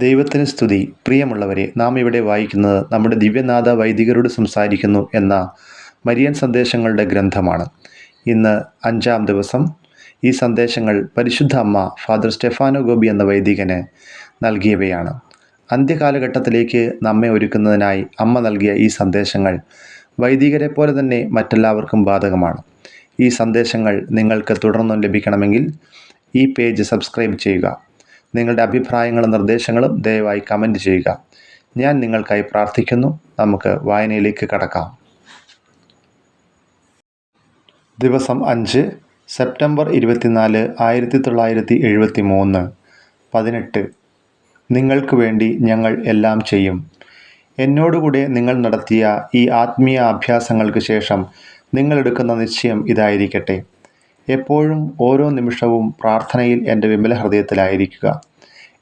ദൈവത്തിന് സ്തുതി. പ്രിയമുള്ളവരെ നാം ഇവിടെ വായിക്കുന്നത് നമ്മുടെ ദിവ്യനാഥ വൈദികരോട് സംസാരിക്കുന്നു എന്ന മരിയൻ സന്ദേശങ്ങളുടെ ഗ്രന്ഥമാണ്. ഇന്ന് അഞ്ചാം ദിവസം. ഈ സന്ദേശങ്ങൾ പരിശുദ്ധ അമ്മ ഫാദർ സ്റ്റെഫാനോ ഗോപി എന്ന വൈദികന് നൽകിയവയാണ്. അന്ത്യകാലഘട്ടത്തിലേക്ക് നമ്മെ ഒരുക്കുന്നതിനായി അമ്മ നൽകിയ ഈ സന്ദേശങ്ങൾ വൈദികരെ പോലെ തന്നെ മറ്റെല്ലാവർക്കും ബാധകമാണ്. ഈ സന്ദേശങ്ങൾ നിങ്ങൾക്ക് തുടർന്നും ലഭിക്കണമെങ്കിൽ ഈ പേജ് സബ്സ്ക്രൈബ് ചെയ്യുക. നിങ്ങളുടെ അഭിപ്രായങ്ങളും നിർദ്ദേശങ്ങളും ദയവായി കമന്റ് ചെയ്യുക. ഞാൻ നിങ്ങൾക്കായി പ്രാർത്ഥിക്കുന്നു. നമുക്ക് വായനയിലേക്ക് കടക്കാം. ദിവസം അഞ്ച് സെപ്റ്റംബർ ഇരുപത്തിനാല് ആയിരത്തി തൊള്ളായിരത്തി എഴുപത്തി മൂന്ന് പതിനെട്ട് നിങ്ങൾക്ക് വേണ്ടി ഞങ്ങൾ എല്ലാം ചെയ്യും. എന്നോടുകൂടെ നിങ്ങൾ നടത്തിയ ഈ ആത്മീയ അഭ്യാസങ്ങൾക്ക് ശേഷം നിങ്ങളെടുക്കുന്ന നിശ്ചയം ഇതായിരിക്കട്ടെ. എപ്പോഴും ഓരോ നിമിഷവും പ്രാർത്ഥനയിൽ എന്റെ വിമല ഹൃദയത്തിലായിരിക്കുക.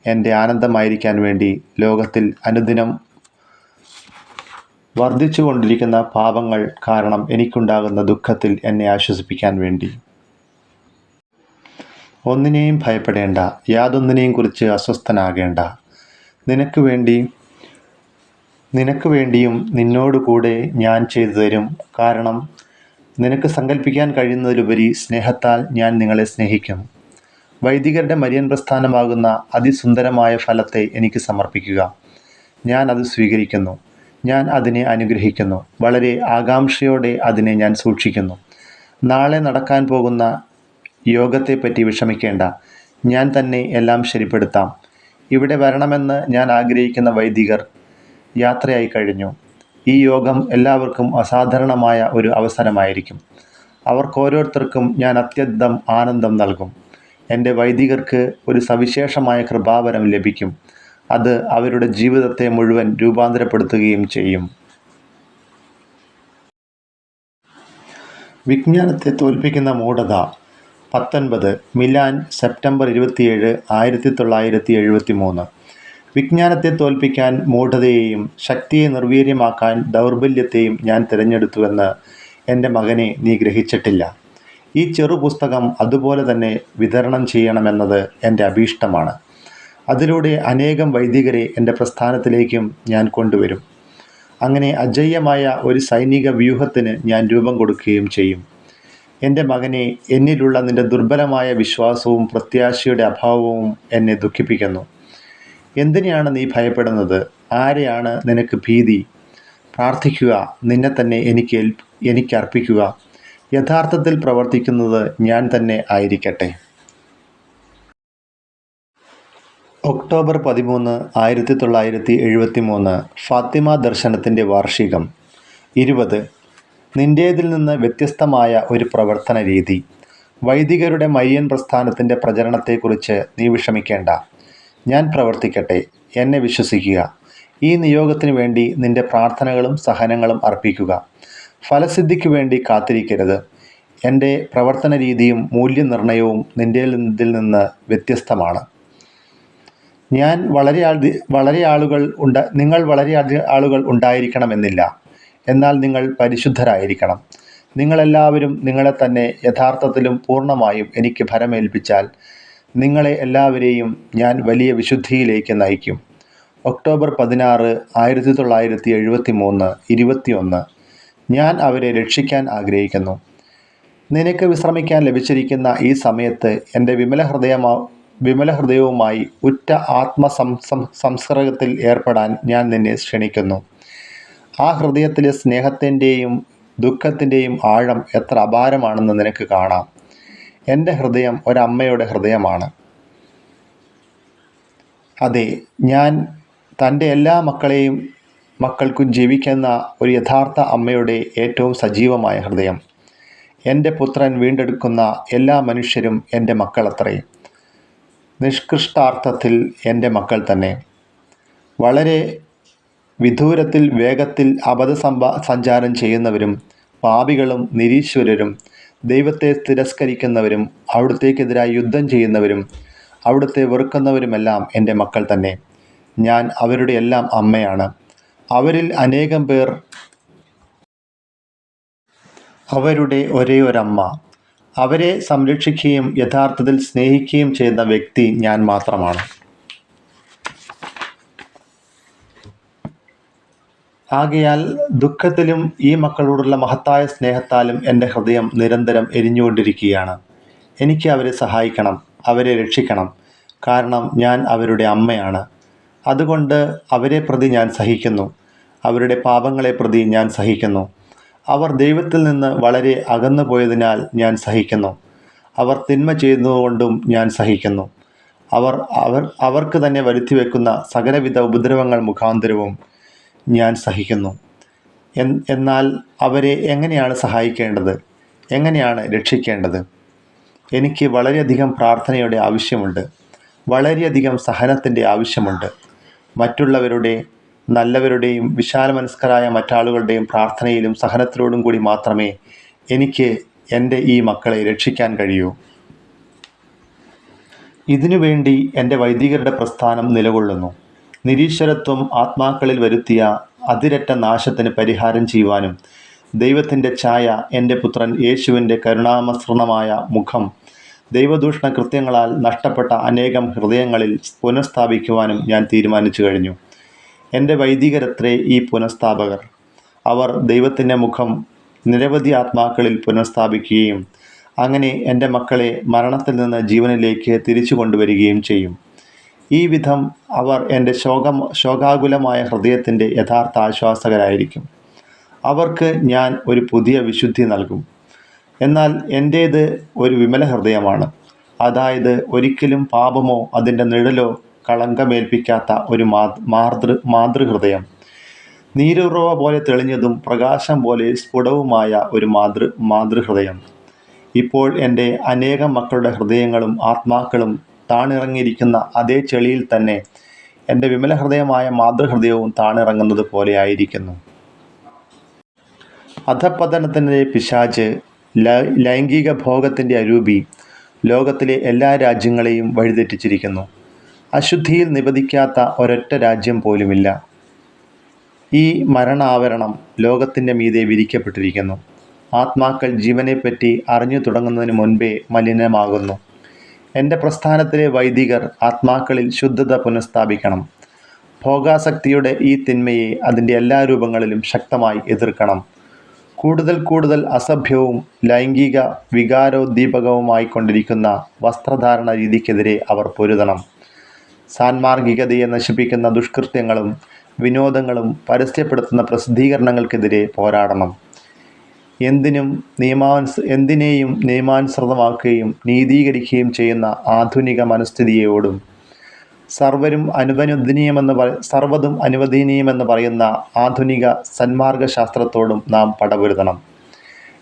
എന്റെ ആനന്ദമായിരിക്കാൻ വേണ്ടി ലോകത്തിൽ അനുദിനം വർദ്ധിച്ചുകൊണ്ടിരിക്കുന്ന പാപങ്ങൾ കാരണം എനിക്കുണ്ടാകുന്ന ദുഃഖത്തിൽ എന്നെ ആശ്വസിപ്പിക്കാൻ വേണ്ടി. ഒന്നിനെയും ഭയപ്പെടേണ്ട യാതൊന്നിനെയും കുറിച്ച് അസ്വസ്ഥനാകേണ്ട. നിനക്ക് വേണ്ടി നിനക്ക് വേണ്ടിയും നിന്നോട് കൂടെ ഞാൻ ചെയ്തു തരും കാരണം നിനക്ക് സങ്കല്പിക്കാൻ കഴിയുന്നതിലുപരി സ്നേഹത്താൽ ഞാൻ നിങ്ങളെ സ്നേഹിക്കും. വൈദികരുടെ മരിയൻ പ്രസ്ഥാനമാകുന്ന അതിസുന്ദരമായ ഫലത്തെ എനിക്ക് സമർപ്പിക്കുക. ഞാൻ അത് സ്വീകരിക്കുന്നു. ഞാൻ അതിനെ അനുഗ്രഹിക്കുന്നു. വളരെ ആകാംക്ഷയോടെ അതിനെ ഞാൻ സൂക്ഷിക്കുന്നു. നാളെ നടക്കാൻ പോകുന്ന യോഗത്തെപ്പറ്റി വിഷമിക്കേണ്ട. ഞാൻ തന്നെ എല്ലാം ശരിപ്പെടുത്താം. ഇവിടെ വരണമെന്ന് ഞാൻ ആഗ്രഹിക്കുന്ന വൈദികർ യാത്രയായി കഴിഞ്ഞു. ഈ യോഗം എല്ലാവർക്കും അസാധാരണമായ ഒരു അവസരമായിരിക്കും. അവർക്ക് ഓരോരുത്തർക്കും ഞാൻ അത്യന്തം ആനന്ദം നൽകും. എന്റെ വൈദികർക്ക് ഒരു സവിശേഷമായ കൃപാവരം ലഭിക്കും. അത് അവരുടെ ജീവിതത്തെ മുഴുവൻ രൂപാന്തരപ്പെടുത്തുകയും ചെയ്യും. വിജ്ഞാനത്തെ തോൽപ്പിക്കുന്ന മൂഢത പത്തൊൻപത് മിലാൻ സെപ്റ്റംബർ ഇരുപത്തിയേഴ് ആയിരത്തി തൊള്ളായിരത്തി എഴുപത്തി മൂന്ന് വിജ്ഞാനത്തെ തോൽപ്പിക്കാൻ മൂഢതയെയും ശക്തിയെ നിർവീര്യമാക്കാൻ ദൗർബല്യത്തെയും ഞാൻ തിരഞ്ഞെടുത്തുവെന്ന് എന്റെ മകനെ നീ ഗ്രഹിച്ചിട്ടില്ല. ഈ ചെറു പുസ്തകം അതുപോലെ തന്നെ വിതരണം ചെയ്യണമെന്നത് എന്റെ അഭീഷ്ടമാണ്. അതിലൂടെ അനേകം വൈദികരെ എന്റെ പ്രസ്ഥാനത്തിലേക്കും ഞാൻ കൊണ്ടുവരും. അങ്ങനെ അജയ്യമായ ഒരു സൈനിക വ്യൂഹത്തിന് ഞാൻ രൂപം കൊടുക്കുകയും ചെയ്യും. എന്റെ മകനെ എന്നിലുള്ള നിന്റെ ദുർബലമായ വിശ്വാസവും പ്രത്യാശയുടെ അഭാവവും എന്നെ ദുഃഖിപ്പിക്കുന്നു. എന്തിനെയാണ് നീ ഭയപ്പെടുന്നത്? ആരെയാണ് നിനക്ക് ഭീതി? പ്രാർത്ഥിക്കുക നിന്നെ തന്നെ എനിക്ക് എനിക്ക് അർപ്പിക്കുക. യഥാർത്ഥത്തിൽ പ്രവർത്തിക്കുന്നത് ഞാൻ തന്നെ ആയിരിക്കട്ടെ. ഒക്ടോബർ പതിമൂന്ന് ആയിരത്തി തൊള്ളായിരത്തി എഴുപത്തി മൂന്ന് ഫാത്തിമ ദർശനത്തിന്റെ വാർഷികം. ഇരുപത് നിന്റേതിൽ നിന്ന് വ്യത്യസ്തമായ ഒരു പ്രവർത്തന രീതി വൈദികരുടെ മയ്യൻ പ്രസ്ഥാനത്തിന്റെ പ്രചരണത്തെക്കുറിച്ച് നീ വിഷമിക്കേണ്ട. ഞാൻ പ്രവർത്തിക്കട്ടെ എന്നെ വിശ്വസിക്കുക. ഈ നിയോഗത്തിന് വേണ്ടി നിന്റെ പ്രാർത്ഥനകളും സഹനങ്ങളും അർപ്പിക്കുക. ഫലസിദ്ധിക്ക് വേണ്ടി കാത്തിരിക്കരുത്. എന്റെ പ്രവർത്തന രീതിയും മൂല്യനിർണയവും നിന്റെ നിന്ന് വ്യത്യസ്തമാണ്. ഞാൻ വളരെ ആൾ വളരെ ആളുകൾ ഉണ്ട നിങ്ങൾ വളരെ ആളുകൾ ഉണ്ടായിരിക്കണമെന്നില്ല. എന്നാൽ നിങ്ങൾ പരിശുദ്ധരായിരിക്കണം. നിങ്ങളെല്ലാവരും നിങ്ങളെ തന്നെ യഥാർത്ഥത്തിലും പൂർണമായും എനിക്ക് ഭരമേൽപ്പിച്ചാൽ നിങ്ങളെ എല്ലാവരെയും ഞാൻ വലിയ വിശുദ്ധിയിലേക്ക് നയിക്കും. ഒക്ടോബർ പതിനാറ് ആയിരത്തി തൊള്ളായിരത്തി എഴുപത്തി മൂന്ന് ഇരുപത്തിയൊന്ന്. ഞാൻ അവരെ രക്ഷിക്കാൻ ആഗ്രഹിക്കുന്നു. നിനക്ക് വിശ്രമിക്കാൻ ലഭിച്ചിരിക്കുന്ന ഈ സമയത്ത് എന്റെ വിമല ഹൃദയമാ വിമല ഹൃദയവുമായി ഉറ്റ ആത്മസം സംസ്കൃതത്തിൽ ഏർപ്പെടാൻ ഞാൻ നിന്നെ ക്ഷണിക്കുന്നു. ആ ഹൃദയത്തിലെ സ്നേഹത്തിന്റെയും ദുഃഖത്തിന്റെയും ആഴം എത്ര അപാരമാണെന്ന് നിനക്ക് കാണാം. എന്റെ ഹൃദയം ഒരമ്മയുടെ ഹൃദയമാണ്. അതെ ഞാൻ തന്റെ എല്ലാ മക്കളെയും മക്കൾക്കും ജീവിക്കുന്ന ഒരു യഥാർത്ഥ അമ്മയുടെ ഏറ്റവും സജീവമായ ഹൃദയം. എന്റെ പുത്രൻ വീണ്ടെടുക്കുന്ന എല്ലാ മനുഷ്യരും എന്റെ മക്കളത്രേ. നിഷ്കൃഷ്ടാർത്ഥത്തിൽ എന്റെ മക്കൾ തന്നെ. വളരെ വിദൂരത്തിൽ വേഗത്തിൽ അബദ്ധ സഞ്ചാരം ചെയ്യുന്നവരും പാപികളും നിരീശ്വരരും ദൈവത്തെ തിരസ്കരിക്കുന്നവരും അവിടുത്തേക്കെതിരായി യുദ്ധം ചെയ്യുന്നവരും അവിടുത്തെ വെറുക്കുന്നവരുമെല്ലാം എന്റെ മക്കൾ തന്നെ. ഞാൻ അവരുടെ എല്ലാം അമ്മയാണ്. അവരിൽ അനേകം പേർ അവരുടെ ഒരേ ഒരമ്മ. അവരെ സംരക്ഷിക്കുകയും യഥാർത്ഥത്തിൽ സ്നേഹിക്കുകയും ചെയ്യുന്ന വ്യക്തി ഞാൻ മാത്രമാണ്. ആകയാൽ ദുഃഖത്തിലും ഈ മക്കളോടുള്ള മഹത്തായ സ്നേഹത്താലും എന്റെ ഹൃദയം നിരന്തരം എരിഞ്ഞുകൊണ്ടിരിക്കുകയാണ്. എനിക്ക് അവരെ സഹായിക്കണം അവരെ രക്ഷിക്കണം. കാരണം ഞാൻ അവരുടെ അമ്മയാണ്. അതുകൊണ്ട് അവരെ പ്രതി ഞാൻ സഹിക്കുന്നു. അവരുടെ പാപങ്ങളെ പ്രതി ഞാൻ സഹിക്കുന്നു. അവർ ദൈവത്തിൽ നിന്ന് വളരെ അകന്നു പോയതിനാൽ ഞാൻ സഹിക്കുന്നു. അവർ തിന്മ ചെയ്യുന്നതുകൊണ്ടും ഞാൻ സഹിക്കുന്നു. അവർ അവർ അവർക്ക് തന്നെ വരുത്തി വയ്ക്കുന്ന സകലവിധ ഉപദ്രവങ്ങൾ മുഖാന്തരവും ഞാൻ സഹിക്കുന്നു. എന്നാൽ അവരെ എങ്ങനെയാണ് സഹായിക്കേണ്ടത്? എങ്ങനെയാണ് രക്ഷിക്കേണ്ടത്? എനിക്ക് വളരെയധികം പ്രാർത്ഥനയുടെ ആവശ്യമുണ്ട്. വളരെയധികം സഹനത്തിന്റെ ആവശ്യമുണ്ട്. മറ്റുള്ളവരുടെ നല്ലവരുടെയും വിശാലമനസ്കരായ മറ്റാളുകളുടെയും പ്രാർത്ഥനയിലും സഹനത്തിലോടും കൂടി മാത്രമേ എനിക്ക് എന്റെ ഈ മക്കളെ രക്ഷിക്കാൻ കഴിയൂ. ഇതിനുവേണ്ടി എന്റെ വൈദികരുടെ പ്രസ്ഥാനം നിലകൊള്ളുന്നു. നിരീശ്വരത്വം ആത്മാക്കളിൽ വരുത്തിയ അതിരറ്റ നാശത്തിന് പരിഹാരം ചെയ്യുവാനും ദൈവത്തിന്റെ ഛായ എന്റെ പുത്രൻ യേശുവിന്റെ കരുണാമസൃണമായ മുഖം ദൈവദൂഷണ കൃത്യങ്ങളാൽ നഷ്ടപ്പെട്ട അനേകം ഹൃദയങ്ങളിൽ പുനഃസ്ഥാപിക്കുവാനും ഞാൻ തീരുമാനിച്ചു കഴിഞ്ഞു. എന്റെ വൈദികരത്രേ ഈ പുനഃസ്ഥാപകർ. അവർ ദൈവത്തിന്റെ മുഖം നിരവധി ആത്മാക്കളിൽ പുനഃസ്ഥാപിക്കുകയും അങ്ങനെ എന്റെ മക്കളെ മരണത്തിൽ നിന്ന് ജീവനിലേക്ക് തിരിച്ചു കൊണ്ടുവരികയും ചെയ്യും. ഈ വിധം അവർ എന്റെ ശോകം ശോകാകുലമായ ഹൃദയത്തിന്റെ യഥാർത്ഥ ആശ്വാസകരായിരിക്കും. അവർക്ക് ഞാൻ ഒരു പുതിയ വിശുദ്ധി നൽകും. എന്നാൽ എന്റേത് ഒരു വിമല ഹൃദയമാണ്. അതായത് ഒരിക്കലും പാപമോ അതിന്റെ നിഴലോ കളങ്കമേൽപ്പിക്കാത്ത ഒരു മാതൃ മാതൃഹൃദയം. നീരുറവ പോലെ തെളിഞ്ഞതും പ്രകാശം പോലെ സ്ഫുടവുമായ ഒരു മാതൃ മാതൃഹൃദയം. ഇപ്പോൾ എന്റെ അനേകം മക്കളുടെ ഹൃദയങ്ങളും ആത്മാക്കളും താണിറങ്ങിയിരിക്കുന്ന അതേ ചെളിയിൽ തന്നെ എന്റെ വിമല ഹൃദയമായ മാതൃഹൃദയവും താണിറങ്ങുന്നത് പോലെയായിരിക്കുന്നു. അധപ്പതനത്തിന്റെ പിശാച് ലൈംഗിക ഭോഗത്തിന്റെ അരൂപി ലോകത്തിലെ എല്ലാ രാജ്യങ്ങളെയും വഴിതെറ്റിച്ചിരിക്കുന്നു. അശുദ്ധിയിൽ നിബദിക്കാത്ത ഒരൊറ്റ രാജ്യം പോലുമില്ല. ഈ മരണാവരണം ലോകത്തിന്റെ മീതെ വിരിക്കപ്പെട്ടിരിക്കുന്നു. ആത്മാക്കൾ ജീവനെപ്പറ്റി അറിഞ്ഞു തുടങ്ങുന്നതിന് മുൻപേ മലിനമാകുന്നു. എന്റെ പ്രസ്ഥാനത്തിലെ വൈദികർ ആത്മാക്കളിൽ ശുദ്ധത പുനഃസ്ഥാപിക്കണം. ഭോഗാസക്തിയുടെ ഈ തിന്മയെ അതിന്റെ എല്ലാ രൂപങ്ങളിലും ശക്തമായി എതിർക്കണം. കൂടുതൽ കൂടുതൽ അസഭ്യവും ലൈംഗിക വികാരോദ്ദീപകവുമായി കൊണ്ടിരിക്കുന്ന വസ്ത്രധാരണ രീതിക്കെതിരെ അവർ പൊരുതണം. സാൻമാർഗികതയെ നശിപ്പിക്കുന്ന ദുഷ്കൃത്യങ്ങളും വിനോദങ്ങളും പരസ്യപ്പെടുത്തുന്ന പ്രസിദ്ധീകരണങ്ങൾക്കെതിരെ പോരാടണം. എന്തിനും നിയമാനുസ എന്തിനേയും നിയമാനുസൃതമാക്കുകയും നീതീകരിക്കുകയും ചെയ്യുന്ന ആധുനിക മനസ്ഥിതിയോടും സർവരും അനുവനുദനീയമെന്ന് പറ സർവതും അനുവദനീയമെന്ന് പറയുന്ന ആധുനിക സന്മാർഗ ശാസ്ത്രത്തോടും നാം പടപൊരുതണം.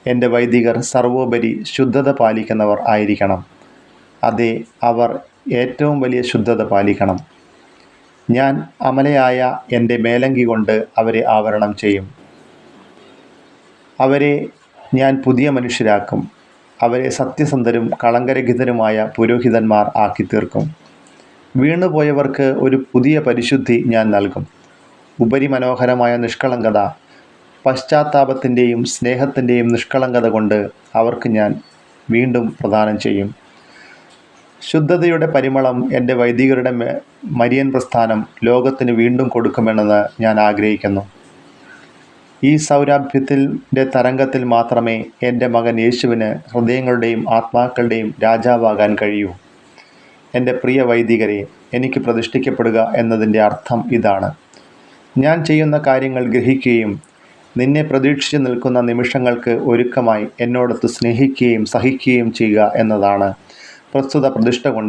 എന്റെ വൈദികർ സർവോപരി ശുദ്ധത പാലിക്കുന്നവർ ആയിരിക്കണം. അതെ അവർ ഏറ്റവും വലിയ ശുദ്ധത പാലിക്കണം. ഞാൻ അമലയായ എന്റെ മേലങ്കി കൊണ്ട് അവരെ ആവരണം ചെയ്യും. അവരെ ഞാൻ പുതിയ മനുഷ്യരാക്കും. അവരെ സത്യസന്ധരും കളങ്കരഹിതരുമായ പുരോഹിതന്മാർ ആക്കി തീർക്കും വീണുപോയവർക്ക് ഒരു പുതിയ പരിശുദ്ധി ഞാൻ നൽകും. ഉപരിമനോഹരമായ നിഷ്കളങ്കത പശ്ചാത്താപത്തിന്റെയും സ്നേഹത്തിന്റെയും നിഷ്കളങ്കത കൊണ്ട് അവർക്ക് ഞാൻ വീണ്ടും പ്രദാനം ചെയ്യും. ശുദ്ധതയുടെ പരിമളം എന്റെ വൈദികരുടെ മരിയൻ പ്രസ്ഥാനം ലോകത്തിന് വീണ്ടും കൊടുക്കുമെന്ന് ഞാൻ ആഗ്രഹിക്കുന്നു. ഈ സൗരാഭ്യത്തിന്റെ തരംഗത്തിൽ മാത്രമേ എന്റെ മകൻ യേശുവിന് ഹൃദയങ്ങളുടെയും ആത്മാക്കളുടെയും രാജാവാകാൻ കഴിയൂ. എന്റെ പ്രിയ വൈദികരെ എനിക്ക് പ്രതിഷ്ഠിക്കപ്പെടുക എന്നതിന്റെ അർത്ഥം ഇതാണ്. ഞാൻ ചെയ്യുന്ന കാര്യങ്ങൾ ഗ്രഹിക്കുകയും നിന്നെ പ്രതീക്ഷിച്ച് നിൽക്കുന്ന നിമിഷങ്ങൾക്ക് ഒരുക്കമായി എന്നോടൊത്ത് സ്നേഹിക്കുകയും സഹിക്കുകയും ചെയ്യുക എന്നതാണ് പ്രസ്തുത പ്രതിഷ്ഠ കൊണ്ട്